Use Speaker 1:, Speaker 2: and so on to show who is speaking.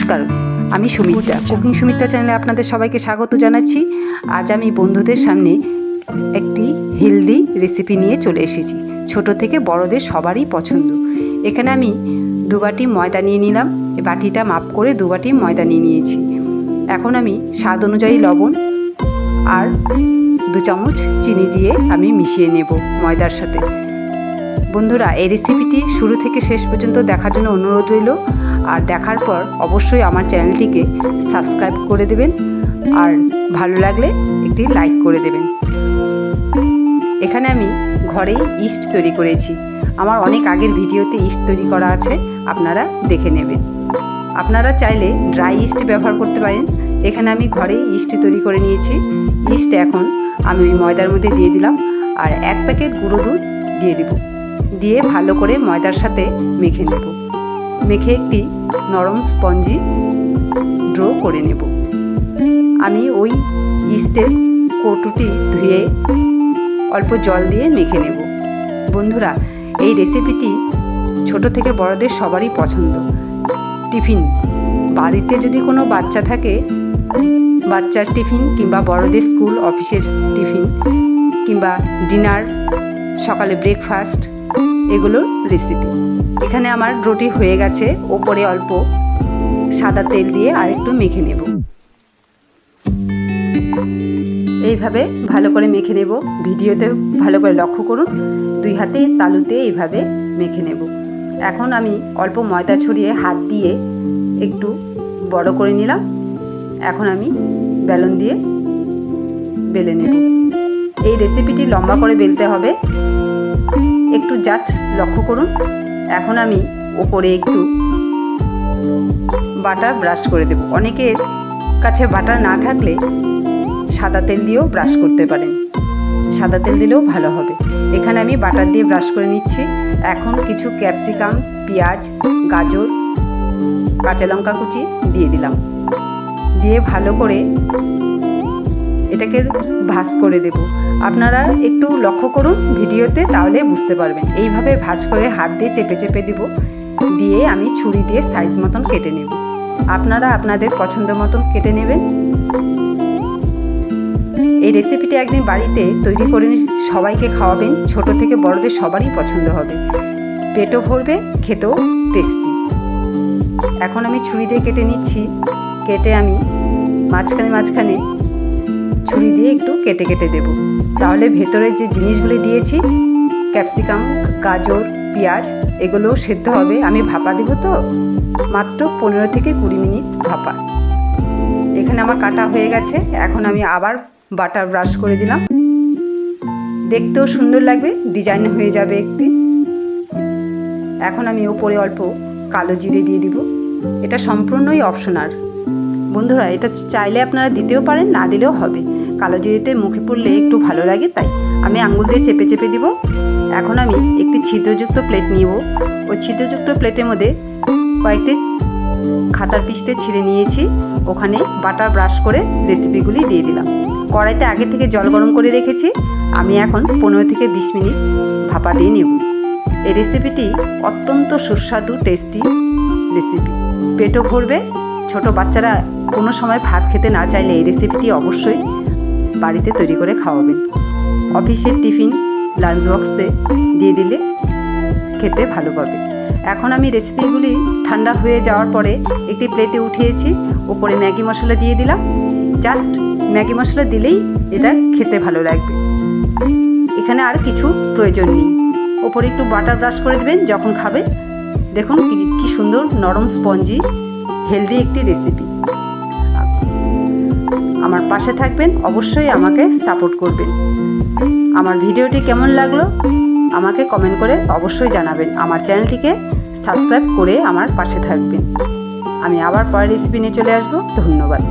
Speaker 1: নমস্কার, আমি সুমিত্রা কুকিং সুমিত্রা চ্যানেলে আপনাদের সবাইকে স্বাগত জানাচ্ছি। আজ আমি বন্ধুদের সামনে একটি হেলদি রেসিপি নিয়ে চলে এসেছি। ছোট থেকে বড়দের সবারই পছন্দ। এখানে আমি দু বাটি ময়দা নিয়ে নিলাম। বাটিটা মাপ করে দু বাটি ময়দা নিয়ে নিয়েছি। এখন আমি স্বাদ অনুযায়ী লবণ আর দু চামচ চিনি দিয়ে আমি মিশিয়ে নেব ময়দার সাথে। বন্ধুরা, এই রেসিপিটি শুরু থেকে শেষ পর্যন্ত দেখার জন্য অনুরোধ রইল। আর দেখার পর অবশ্যই আমার চ্যানেলটিকে সাবস্ক্রাইব করে দেবেন। আর ভালো লাগলে একটি লাইক করে দেবেন। এখানে আমি ঘরেই ইস্ট তৈরি করেছি। আমার অনেক আগের ভিডিওতে ইস্ট তৈরি করা আছে, আপনারা দেখে নেবেন। আপনারা চাইলে ড্রাই ইস্ট ব্যবহার করতে পারেন। এখানে আমি ঘরেই ইস্ট তৈরি করে নিয়েছি। ইস্ট এখন আমি ওই ময়দার মধ্যে দিয়ে দিলাম। আর এক প্যাকেট গুঁড়ো দুধ দিয়ে দিব। দিয়ে ভালো করে ময়দার সাথে মেখে নেব। মেখে একটি নরম স্পঞ্জি ড্র করে নেব। আমি ওই ইস্টের কৌটুটি ধুয়ে অল্প জল দিয়ে মেখে নেব। বন্ধুরা, এই রেসিপিটি ছোট থেকে বড়দের সবারই পছন্দ। টিফিন, বাড়িতে যদি কোনো বাচ্চা থাকে, বাচ্চার টিফিন কিংবা বড়দের স্কুল অফিসের টিফিন কিংবা ডিনার, সকালে ব্রেকফাস্ট এগুলোর রেসিপি এখানে আমার রুটি হয়ে গেছে, ওপরে অল্প সাদা তেল দিয়ে আর একটু মেখে নেব। এইভাবে ভালো করে মেখে নেব। ভিডিওতে ভালো করে লক্ষ্য করুন, দুই হাতে তালুতে এইভাবে মেখে নেব। এখন আমি অল্প ময়দা ছড়িয়ে হাত দিয়ে একটু বড় করে নিলাম। এখন আমি বেলন দিয়ে বেলে নেব। এই রেসিপিটি লম্বা করে বেলতে হবে। একটু জাস্ট লক্ষ্য করুন। এখন আমি ওপরে একটু বাটার ব্রাশ করে দেব। অনেকের কাছে বাটার না থাকলে সাদা তেল দিয়েও ব্রাশ করতে পারেন। সাদা তেল দিলেও ভালো হবে। এখানে আমি বাটার দিয়ে ব্রাশ করে নিচ্ছি। এখন কিছু ক্যাপসিকাম পেঁয়াজ, গাজর, কাঁচা লঙ্কা কুচি দিয়ে দিলাম। দিয়ে ভালো করে এটাকে ভাজ করে দেব। আপনারা একটু লক্ষ্য করুন ভিডিওতে, তাহলে বুঝতে পারবেন। এইভাবে ভাজ করে হাত দিয়ে চেপে চেপে দিব। দিয়ে আমি ছুরি দিয়ে সাইজ মতন কেটে নেব। আপনারা আপনাদের পছন্দ মতন কেটে নেবেন। এই রেসিপিটি একদিন বাড়িতে তৈরি করে সবাইকে খাওয়াবেন। ছোট থেকে বড়দের সবারই পছন্দ হবে। পেটও ভরবে, খেতেও টেস্টি এখন আমি ছুরি দিয়ে কেটে নিচ্ছি। কেটে আমি মাঝখানে মাঝখানে ছুরি দিয়ে একটু কেটে কেটে দেব। তাহলে ভেতরে যে জিনিসগুলি দিয়েছি, ক্যাপসিকাম, গাজর, পেঁয়াজ, এগুলোও সেদ্ধ হবে। আমি ভাপা দেবো তো? মাত্র পনেরো থেকে কুড়ি মিনিট ভাপা। এখানে আমার কাটা হয়ে গেছে। এখন আমি আবার বাটার ব্রাশ করে দিলাম। দেখতেও সুন্দর লাগবে, ডিজাইন হয়ে যাবে একটি। এখন আমি ওপরে অল্প কালো জিরে দিয়ে দিব। এটা সম্পূর্ণই অপশনাল। বন্ধুরা, এটা চাইলে আপনারা দিতেও পারেন, না দিলেও হবে। কালো জিরেতে মুখে পড়লে একটু ভালো লাগে, তাই আমি আঙুল দিয়ে চেপে চেপে দিব। এখন আমি একটি ছিদ্রযুক্ত প্লেট নিব। ওই ছিদ্রযুক্ত প্লেটের মধ্যে কয়েকটি খাতার পিসটে ছিঁড়ে নিয়েছি। ওখানে বাটার ব্রাশ করে রেসিপিগুলি দিয়ে দিলাম। কড়াইতে আগে থেকে জল গরম করে রেখেছি। আমি এখন পনেরো থেকে বিশ মিনিট ভাপা দিয়ে নেব। এই রেসিপিটি অত্যন্ত সুস্বাদু, টেস্টি রেসিপি। পেটও ভরবে। ছোট বাচ্চারা কোনো সময় ভাত খেতে না চাইলে এই রেসিপিটি অবশ্যই বাড়িতে তৈরি করে খাওয়াবেন। অফিসের টিফিন লাঞ্চ বক্সে দিয়ে দিলে খেতে ভালো পাবে। এখন আমি রেসিপিগুলি ঠান্ডা হয়ে যাওয়ার পরে একটি প্লেটে উঠিয়েছি, ওপরে ম্যাগি মশলা দিয়ে দিলাম। জাস্ট ম্যাগি মশলা দিলেই এটা খেতে ভালো লাগবে। এখানে আর কিছু প্রয়োজন নেই। ওপরে একটু বাটার ব্রাশ করে দেবেন, যখন খাবে। দেখুন কি সুন্দর নরম স্পঞ্জি, হেলদি একটি রেসিপি। আমার পাশে থাকবেন, অবশ্যই আমাকে সাপোর্ট করবেন। আমার ভিডিওটি কেমন লাগল? আমাকে কমেন্ট করে অবশ্যই জানাবেন। আমার চ্যানেলটিকে সাবস্ক্রাইব করে আমার পাশে থাকবেন। আমি আবার পরের রেসিপি নিয়ে চলে আসব। ধন্যবাদ।